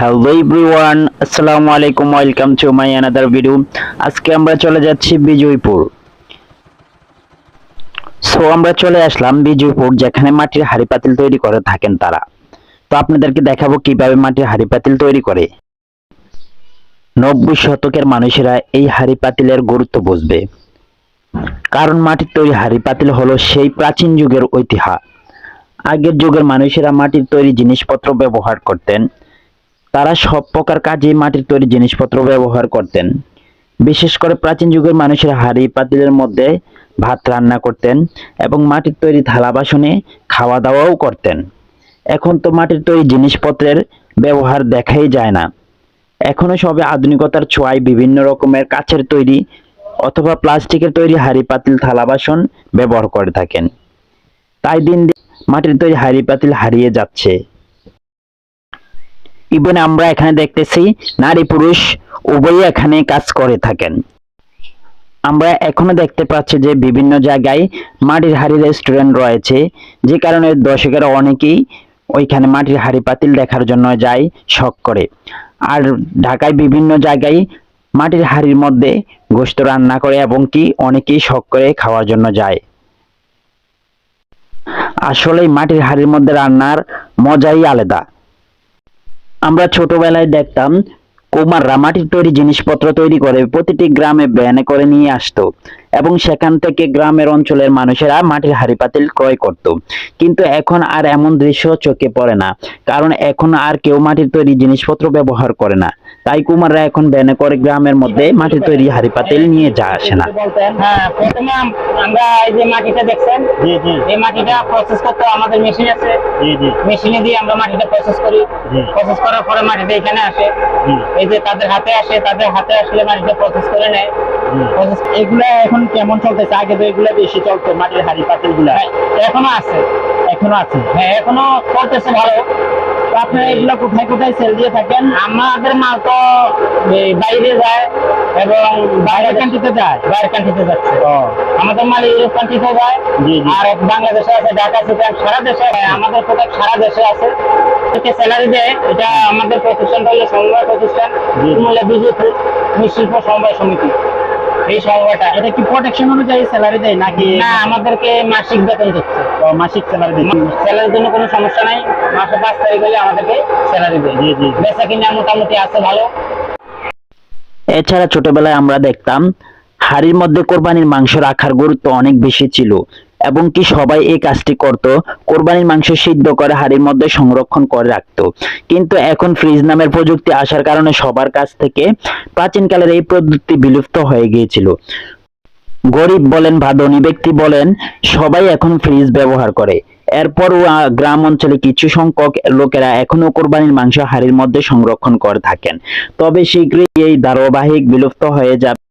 Hello everyone আসসালামু আলাইকুম welcome to my another video আজকে আমরা চলে যাচ্ছি বিজয়পুর। সো আমরা চলে আসলাম বিজয়পুর, যেখানে মাটির হাড়ি পাতিল তৈরি করে থাকেন তারা। তো আপনাদেরকে দেখাবো কীভাবে মাটির হাড়ি পাতিল তৈরি করে। নব্বই শতকের মানুষেরা এই হাড়ি পাতিলের গুরুত্ব বুঝবে। কারণ মাটির তৈরি হাড়ি পাতিল হলো সেই প্রাচীন যুগের ঐতিহ্য। আগের যুগের মানুষেরা মাটির তৈরি জিনিসপত্র ব্যবহার করতেন। তারা সব প্রকার কাজে মাটির তৈরি জিনিসপত্র ব্যবহার করতেন। বিশেষ করে প্রাচীন যুগের মানুষের হাঁড়ি, পাতিলের মধ্যে ভাত রান্না করতেন এবং মাটির তৈরি থালা বাসনে খাওয়া দাওয়াও করতেন। এখন তো মাটির তৈরি জিনিসপত্রের ব্যবহার দেখাই যায় না। এখনও সবে আধুনিকতার ছোঁয়ায় বিভিন্ন রকমের কাচের তৈরি অথবা প্লাস্টিকের তৈরি হাঁড়ি, পাতিল, থালা বাসন ব্যবহার করে থাকেন। তাই দিন দিন মাটির তৈরি হাঁড়ি, পাতিল হারিয়ে যাচ্ছে। ইভেন আমরা এখানে দেখতেছি নারী পুরুষ উভয়ই এখানে কাজ করে থাকেন। আমরা এখনও দেখতে পাচ্ছি যে বিভিন্ন জায়গায় মাটির হাড়ি রেস্টুরেন্ট রয়েছে, যে কারণে দর্শকেরা অনেকেই ওইখানে মাটির হাড়ি পাতিল দেখার জন্য যায়, শখ করে। আর ঢাকায় বিভিন্ন জায়গায় মাটির হাড়ির মধ্যে গোশত রান্না করে এবং কি অনেকেই শখ করে খাওয়ার জন্য যায়। আসলে মাটির হাড়ির মধ্যে রান্নার মজাই আলাদা। আমরা ছোটবেলায় দেখতাম কুমাররা মাটির তৈরি জিনিসপত্র তৈরি করে প্রতিটি গ্রামে ব্যানে করে নিয়ে আসতো। এবং সেখান থেকে গ্রামের অঞ্চলের মানুষেরা মাটির হাড়ি পাতিল ক্রয় করত। কিন্তু এখন আর এমন দৃশ্য চোখে পড়ে না কারণ এখন আর কেউ মাটির তৈরি জিনিসপত্র ব্যবহার করে না। তাই কুমাররা এখন ব্যানে করে গ্রামের মধ্যে মাটির তৈরি হাড়ি পাতিল নিয়ে যা আসে না। হ্যাঁ প্রথমে আমরা এই যে মাটিটা দেখছেন জি জি। এই মাটিটা প্রসেস করতে আমাদের মেশিন আছে। জি জি। মেশিনে দিয়ে আমরা মাটিটা প্রসেস করি। প্রসেস করার পরে মাটিটা এখানে আসে। এই যে তাদের হাতে আসে তাদের হাতে আসলে মাটিটা প্রসেস করে নেয়। এগুলা এখন কেমন চলতেছে? আগে তো এগুলা বেশি চলতো মাটির হাড়ি পাতিলগুলা। এখনও আছে? এখনও আছে। হ্যাঁ এখনও চলতেছে ভালো। আপনারা এগুলা কোথায় কোথায় সেল দিয়ে থাকেন? আমাদের মাল তো বাইরে যায় এবং বাইরের কান্ট্রিতে যায়? বাইরের কান্ট্রিতে যাচ্ছে। আমাদের মাল ইউরোপ কান্ট্রিতে যায়। আর বাংলাদেশে আছে ঢাকা সিটি সারা দেশে আমাদের প্রোডাক্ট সারা দেশে আছে। এতে স্যালারি দেয় এটা আমাদের প্রতিষ্ঠানটা হলো সমবায় প্রতিষ্ঠান। মূল্য বিজয়পুর মৃৎশিল্প সমবায় সমিতি। এই এটা কি প্রোটেকশন অনুযায়ী স্যালারি দেয় নাকি না আমাদেরকে মাসিক বেতন দিচ্ছে। মাসিক স্যালারি দিচ্ছে। স্যালারির জন্য কোনো সমস্যা নাই। মাসে পাঁচ তারিখ হলে আমাদেরকে স্যালারি দেয়। জি, জি। বেচা কিনা মোটামুটি আছে ভালো। এছাড়া ছোটবেলায় আমরা দেখতাম হাড়ির মধ্যে কোরবানির মাংস রাখার গুরুত্ব অনেক বেশি ছিল। এবং কি সবাই এই কাজটি করত, কোরবানির মাংস সিদ্ধ করে হাড়ির মধ্যে সংরক্ষণ করে রাখত। কিন্তু এখন ফ্রিজ নামের প্রযুক্তি আসার কারণে সবার কাছ থেকে প্রাচীনকালের এই প্রযুক্তি বিলুপ্ত হয়ে গিয়েছিল। গরিব বলেন বা ধনী ব্যক্তি বলেন, সবাই এখন ফ্রিজ ব্যবহার করে। এরপরও গ্রাম অঞ্চলে কিছু সংখ্যক লোকেরা এখনও কোরবানির মাংস হাড়ির মধ্যে সংরক্ষণ করে থাকেন। তবে শীঘ্রই এই ধারাবাহিক বিলুপ্ত হয়ে যাবে।